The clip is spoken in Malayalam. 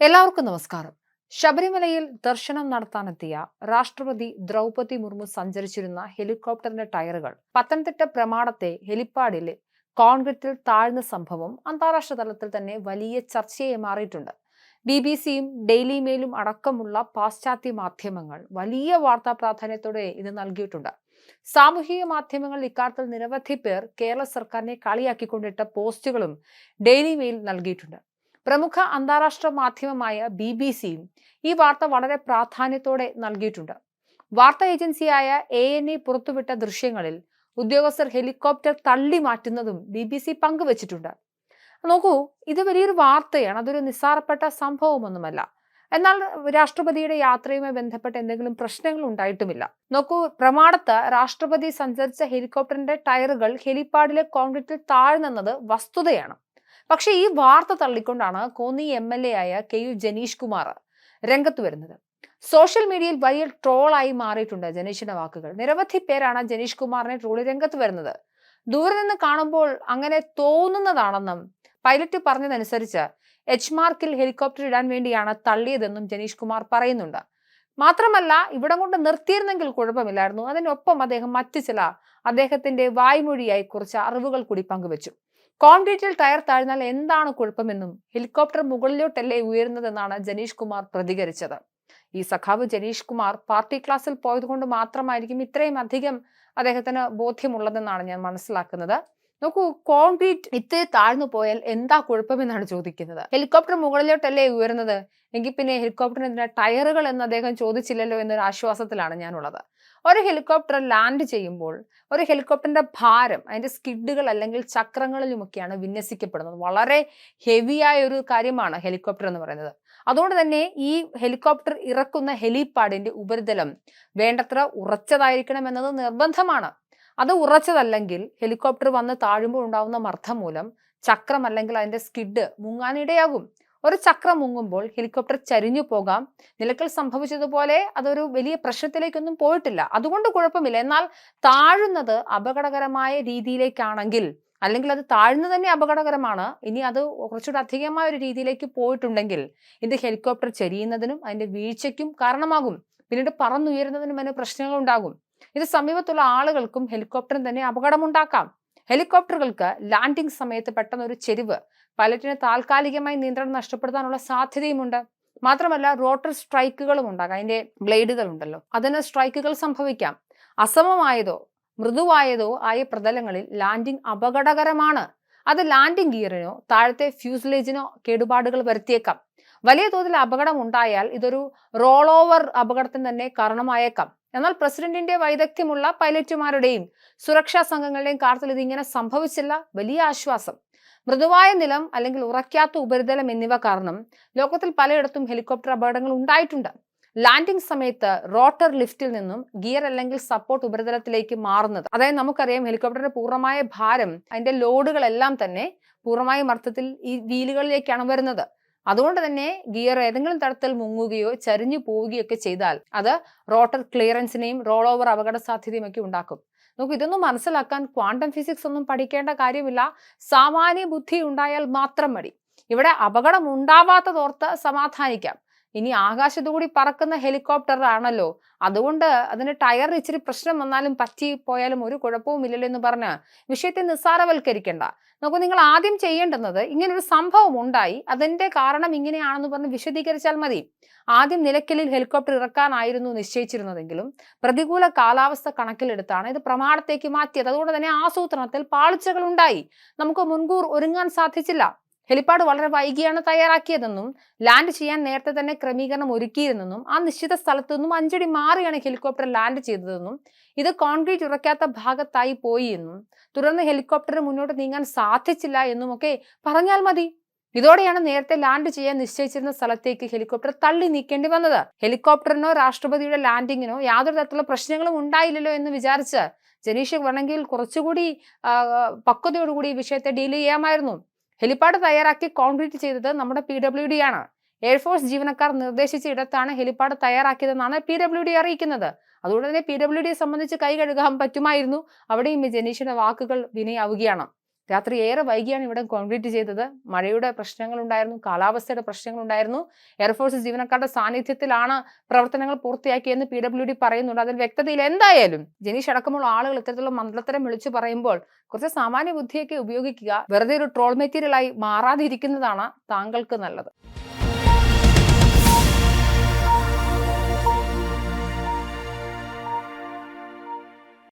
എല്ലാവർക്കും നമസ്കാരം. ശബരിമലയിൽ ദർശനം നടത്താനെത്തിയ രാഷ്ട്രപതി ദ്രൗപതി മുർമു സഞ്ചരിച്ചിരുന്ന ഹെലികോപ്റ്ററിന്റെ ടയറുകൾ പത്തനംതിട്ട പ്രമാണത്തെ ഹെലിപ്പാഡിലെ കോൺക്രീറ്റിൽ താഴ്ന്ന സംഭവം അന്താരാഷ്ട്ര തലത്തിൽ തന്നെ വലിയ ചർച്ചയായി മാറിയിട്ടുണ്ട്. ബി ബി സിയും ഡെയിലി മെയിലും അടക്കമുള്ള പാശ്ചാത്യ മാധ്യമങ്ങൾ വലിയ വാർത്താ പ്രാധാന്യത്തോടെ ഇത് നൽകിയിട്ടുണ്ട്. സാമൂഹിക മാധ്യമങ്ങൾ ഇക്കാര്യത്തിൽ നിരവധി പേർ കേരള സർക്കാരിനെ കളിയാക്കിക്കൊണ്ടിട്ട പോസ്റ്റുകളും ഡെയിലി മെയിൽ നൽകിയിട്ടുണ്ട്. പ്രമുഖ അന്താരാഷ്ട്ര മാധ്യമമായ ബി ബി സിയും ഈ വാർത്ത വളരെ പ്രാധാന്യത്തോടെ നൽകിയിട്ടുണ്ട്. വാർത്താ ഏജൻസിയായ എ എൻ ഇ പുറത്തുവിട്ട ദൃശ്യങ്ങളിൽ ഉദ്യോഗസ്ഥർ ഹെലികോപ്റ്റർ തള്ളി മാറ്റുന്നതും ബി ബി സി പങ്കുവച്ചിട്ടുണ്ട്. നോക്കൂ ഇത് വലിയൊരു വാർത്തയാണ് അതൊരു നിസ്സാരപ്പെട്ട സംഭവമൊന്നുമല്ല. എന്നാൽ രാഷ്ട്രപതിയുടെ യാത്രയുമായി ബന്ധപ്പെട്ട എന്തെങ്കിലും പ്രശ്നങ്ങൾ ഉണ്ടായിട്ടുമില്ല. നോക്കൂ പ്രമാണത്ത് രാഷ്ട്രപതി സഞ്ചരിച്ച ഹെലികോപ്റ്ററിന്റെ ടയറുകൾ ഹെലിപ്പാഡിലെ കോൺക്രീറ്റിൽ താഴ്ന്നെന്നത് വസ്തുതയാണ്. പക്ഷേ ഈ വാർത്ത തള്ളിക്കൊണ്ടാണ് കോന്നി എം എൽ എ ആയ കെ യു ജനീഷ് കുമാർ രംഗത്ത് വരുന്നത്. സോഷ്യൽ മീഡിയയിൽ വലിയ ട്രോളായി മാറിയിട്ടുണ്ട് ജനീഷിന്റെ വാക്കുകൾ. നിരവധി പേരാണ് ജനീഷ് കുമാറിനെ ട്രോളി രംഗത്ത് വരുന്നത്. ദൂരെ നിന്ന് കാണുമ്പോൾ അങ്ങനെ തോന്നുന്നതാണെന്നും പൈലറ്റ് പറഞ്ഞതനുസരിച്ച് എച്ച് മാർക്കിൽ ഹെലികോപ്റ്റർ ഇടാൻ വേണ്ടിയാണ് തള്ളിയതെന്നും ജനീഷ് കുമാർ പറയുന്നുണ്ട്. മാത്രമല്ല ഇവിടം കൊണ്ട് നിർത്തിയിരുന്നെങ്കിൽ കുഴപ്പമില്ലായിരുന്നു. അതിനൊപ്പം അദ്ദേഹം മറ്റു ചില അദ്ദേഹത്തിന്റെ വായ്മൊഴിയായി കുറച്ച് അറിവുകൾ കൂടി പങ്കുവച്ചു. കോൺക്രീറ്റിൽ ടയർ താഴ്ന്നാൽ എന്താണ് കുഴപ്പമെന്നും ഹെലികോപ്റ്റർ മുകളിലോട്ടല്ലേ ഉയരുന്നതെന്നാണ് ജനീഷ് കുമാർ പ്രതികരിച്ചത്. ഈ സഖാവ് ജനീഷ് കുമാർ പാർട്ടി ക്ലാസ്സിൽ പോയതുകൊണ്ട് മാത്രമായിരിക്കും ഇത്രയും അധികം അദ്ദേഹത്തിന് ബോധ്യമുള്ളതെന്നാണ് ഞാൻ മനസ്സിലാക്കുന്നത്. നോക്കൂ കോൺക്രീറ്റ് ഇത്തിരി താഴ്ന്നു പോയാൽ എന്താ കുഴപ്പമെന്നാണ് ചോദിക്കുന്നത്. ഹെലികോപ്റ്റർ മുകളിലോട്ടല്ലേ ഉയരുന്നത്? എങ്കിൽ പിന്നെ ഹെലികോപ്റ്ററിന് ടയറുകൾ എന്ന് അദ്ദേഹം ചോദിച്ചില്ലല്ലോ എന്നൊരു ആശ്വാസത്തിലാണ് ഞാനുള്ളത്. ഒരു ഹെലികോപ്റ്റർ ലാൻഡ് ചെയ്യുമ്പോൾ ഒരു ഹെലികോപ്റ്ററിന്റെ ഭാരം അതിന്റെ സ്കിഡുകൾ അല്ലെങ്കിൽ ചക്രങ്ങളിലുമൊക്കെയാണ് വിന്യസിക്കപ്പെടുന്നത്. വളരെ ഹെവിയായ ഒരു കാര്യമാണ് ഹെലികോപ്റ്റർ എന്ന് പറയുന്നത്. അതുകൊണ്ട് തന്നെ ഈ ഹെലികോപ്റ്റർ ഇറക്കുന്ന ഹെലിപാഡിന്റെ ഉപരിതലം വേണ്ടത്ര ഉറച്ചതായിരിക്കണം എന്നത് നിർബന്ധമാണ്. അത് ഉറച്ചതല്ലെങ്കിൽ ഹെലികോപ്റ്റർ വന്ന് താഴുമ്പോൾ ഉണ്ടാവുന്ന മർദ്ദം മൂലം ചക്രം അല്ലെങ്കിൽ അതിന്റെ സ്കിഡ് മുങ്ങാനിടയാകും. ഒരു ചക്രം മുങ്ങുമ്പോൾ ഹെലികോപ്റ്റർ ചരിഞ്ഞു പോകാം. നിലക്കൽ സംഭവിച്ചതുപോലെ അതൊരു വലിയ പ്രശ്നത്തിലേക്കൊന്നും പോയിട്ടില്ല. അതുകൊണ്ട് കുഴപ്പമില്ല. എന്നാൽ താഴുന്നത് അപകടകരമായ രീതിയിലേക്കാണെങ്കിൽ അല്ലെങ്കിൽ അത് താഴ്ന്നു തന്നെ അപകടകരമാണ്. ഇനി അത് കുറച്ചുകൂടെ അധികമായ ഒരു രീതിയിലേക്ക് പോയിട്ടുണ്ടെങ്കിൽ ഇത് ഹെലികോപ്റ്റർ ചെരിയുന്നതിനും അതിന്റെ വീഴ്ചയ്ക്കും കാരണമാകും. പിന്നീട് പറന്നുയരുന്നതിനും അതിന് പ്രശ്നങ്ങൾ ഉണ്ടാകും ഇത് സമീപത്തുള്ള ആളുകൾക്കും ഹെലികോപ്റ്ററിന് തന്നെ അപകടമുണ്ടാക്കാം. ഹെലികോപ്റ്ററുകൾക്ക് ലാൻഡിംഗ് സമയത്ത് പെട്ടെന്ന് ഒരു ചെരിവ് പൈലറ്റിന് താൽക്കാലികമായി നിയന്ത്രണം നഷ്ടപ്പെടുത്താനുള്ള സാധ്യതയുമുണ്ട്. മാത്രമല്ല റോട്ടർ സ്ട്രൈക്കുകളും ഉണ്ടാകാം അതിന്റെ ബ്ലേഡുകൾ ഉണ്ടല്ലോ അതിന് സ്ട്രൈക്കുകൾ സംഭവിക്കാം. അസമമായതോ മൃദുവായതോ ആയ പ്രതലങ്ങളിൽ ലാൻഡിംഗ് അപകടകരമാണ്. അത് ലാൻഡിംഗ് ഗിയറിനോ താഴത്തെ ഫ്യൂസിലേജിനോ കേടുപാടുകൾ വരുത്തിയേക്കാം. വലിയ തോതിൽ അപകടം ഉണ്ടായാൽ ഇതൊരു റോൾ ഓവർ അപകടത്തിന് തന്നെ കാരണമായേക്കാം. എന്നാൽ പ്രസിഡന്റിന്റെ വൈദഗ്ധ്യമുള്ള പൈലറ്റുമാരുടെയും സുരക്ഷാ സംഘങ്ങളുടെയും കാർത്തിൽ ഇതിങ്ങനെ സംഭവിച്ചില്ല. വലിയ ആശ്വാസം. മൃദുവായ നിലം അല്ലെങ്കിൽ ഉറക്കാത്ത ഉപരിതലം എന്നിവ കാരണം ലോകത്തിൽ പലയിടത്തും ഹെലികോപ്റ്റർ അപകടങ്ങൾ ഉണ്ടായിട്ടുണ്ട്. ലാൻഡിംഗ് സമയത്ത് റോട്ടർ ലിഫ്റ്റിൽ നിന്നും ഗിയർ അല്ലെങ്കിൽ സപ്പോർട്ട് ഉപരിതലത്തിലേക്ക് മാറുന്നത്. അതായത് നമുക്കറിയാം ഹെലികോപ്റ്ററിന്റെ പൂർണമായ ഭാരം അതിന്റെ ലോഡുകളെല്ലാം തന്നെ പൂർണമായും അർത്ഥത്തിൽ ഈ വീലുകളിലേക്കാണ് വരുന്നത്. അതുകൊണ്ട് തന്നെ ഗിയർ ഏതെങ്കിലും തരത്തിൽ മുങ്ങുകയോ ചരിഞ്ഞു പോവുകയോ ഒക്കെ ചെയ്താൽ അത് റോട്ടർ ക്ലിയറൻസിനെയും റോൾ ഓവർ അപകട സാധ്യതയും ഒക്കെ ഉണ്ടാക്കും. നമുക്ക് ഇതൊന്നും മനസ്സിലാക്കാൻ ക്വാണ്ടം ഫിസിക്സ് ഒന്നും പഠിക്കേണ്ട കാര്യമില്ല. സാമാന്യ ബുദ്ധി ഉണ്ടായാൽ മാത്രം മതി. ഇവിടെ അപകടം ഉണ്ടാവാത്തതോർത്ത് സമാധാനിക്കാം. ഇനി ആകാശത്തുകൂടി പറക്കുന്ന ഹെലികോപ്റ്റർ ആണല്ലോ അതുകൊണ്ട് അതിന് ടയർ ഇച്ചിരി പ്രശ്നം വന്നാലും പറ്റി പോയാലും ഒരു കുഴപ്പവും ഇല്ലല്ലോ എന്ന് പറഞ്ഞ് വിഷയത്തെ നിസ്സാരവൽക്കരിക്കേണ്ട. നമുക്ക് നിങ്ങൾ ആദ്യം ചെയ്യേണ്ടുന്നത് ഇങ്ങനെ ഒരു സംഭവം ഉണ്ടായി. അതിന്റെ കാരണം ഇങ്ങനെയാണെന്ന് പറഞ്ഞ് വിശദീകരിച്ചാൽ മതി. ആദ്യം നിലയ്ക്കലിൽ ഹെലികോപ്റ്റർ ഇറക്കാനായിരുന്നു നിശ്ചയിച്ചിരുന്നതെങ്കിലും പ്രതികൂല കാലാവസ്ഥ കണക്കിലെടുത്താണ് ഇത് പ്രമാണത്തേക്ക് മാറ്റിയത്. അതുകൊണ്ട് തന്നെ ആസൂത്രണത്തിൽ പാളിച്ചകൾ ഉണ്ടായി നമുക്ക് മുൻകൂർ ഒരുങ്ങാൻ സാധിച്ചില്ല. ഹെലിപ്പാഡ് വളരെ വൈകിയാണ് തയ്യാറാക്കിയതെന്നും ലാൻഡ് ചെയ്യാൻ നേരത്തെ തന്നെ ക്രമീകരണം ഒരുക്കിയിരുന്നെന്നും ആ നിശ്ചിത സ്ഥലത്തു നിന്നും അഞ്ചടി മാറിയാണ് ഹെലികോപ്റ്റർ ലാൻഡ് ചെയ്തതെന്നും ഇത് കോൺക്രീറ്റ് ഉറക്കാത്ത ഭാഗത്തായി പോയി എന്നും തുടർന്ന് ഹെലികോപ്റ്റർ മുന്നോട്ട് നീങ്ങാൻ സാധിച്ചില്ല എന്നുമൊക്കെ പറഞ്ഞാൽ മതി. ഇതോടെയാണ് നേരത്തെ ലാൻഡ് ചെയ്യാൻ നിശ്ചയിച്ചിരുന്ന സ്ഥലത്തേക്ക് ഹെലികോപ്റ്റർ തള്ളി നീക്കേണ്ടി വന്നത്. ഹെലികോപ്റ്ററിനോ രാഷ്ട്രപതിയുടെ ലാൻഡിങ്ങിനോ യാതൊരു തരത്തിലുള്ള പ്രശ്നങ്ങളും ഉണ്ടായില്ലല്ലോ എന്ന് വിചാരിച്ച് ജനീഷ് വേണമെങ്കിൽ കുറച്ചുകൂടി പക്വതയോടുകൂടി ഈ വിഷയത്തെ ഡീൽ ചെയ്യാമായിരുന്നു. ഹെലിപ്പാഡ് തയ്യാറാക്കി കോൺക്രീറ്റ് ചെയ്തത് നമ്മുടെ പി ഡബ്ല്യു ഡി ആണ്. എയർഫോഴ്സ് ജീവനക്കാർ നിർദ്ദേശിച്ച ഇടത്താണ് ഹെലിപ്പാഡ് തയ്യാറാക്കിയതെന്നാണ് പി ഡബ്ല്യു ഡി അറിയിക്കുന്നത്. അതുകൊണ്ട് തന്നെ പി ഡബ്ല്യു ഡിയെ സംബന്ധിച്ച് കൈ കഴുകാൻ പറ്റുമായിരുന്നു. അവിടെയും ജനീഷിന്റെ വാക്കുകൾ വിനയാവുകയാണ്. രാത്രി ഏറെ വൈകിയാണ് ഇവിടെ കോൺക്രീറ്റ് ചെയ്തത്. മഴയുടെ പ്രശ്നങ്ങളുണ്ടായിരുന്നു കാലാവസ്ഥയുടെ പ്രശ്നങ്ങളുണ്ടായിരുന്നു. എയർഫോഴ്സ് ജീവനക്കാരുടെ സാന്നിധ്യത്തിലാണ് പ്രവർത്തനങ്ങൾ പൂർത്തിയാക്കിയെന്ന് പി ഡബ്ല്യു ഡി പറയുന്നുണ്ട്. അതിൽ വ്യക്തതയിൽ എന്തായാലും ജനീഷ് അടക്കമുള്ള ആളുകൾ ഇത്തരത്തിലുള്ള മന്ത്രത്തരം വിളിച്ചു പറയുമ്പോൾ കുറച്ച് സാമാന്യ ബുദ്ധിയൊക്കെ ഉപയോഗിക്കുക. വെറുതെ ഒരു ട്രോൾ മെറ്റീരിയലായി മാറാതിരിക്കുന്നതാണ് താങ്കൾക്ക് നല്ലത്.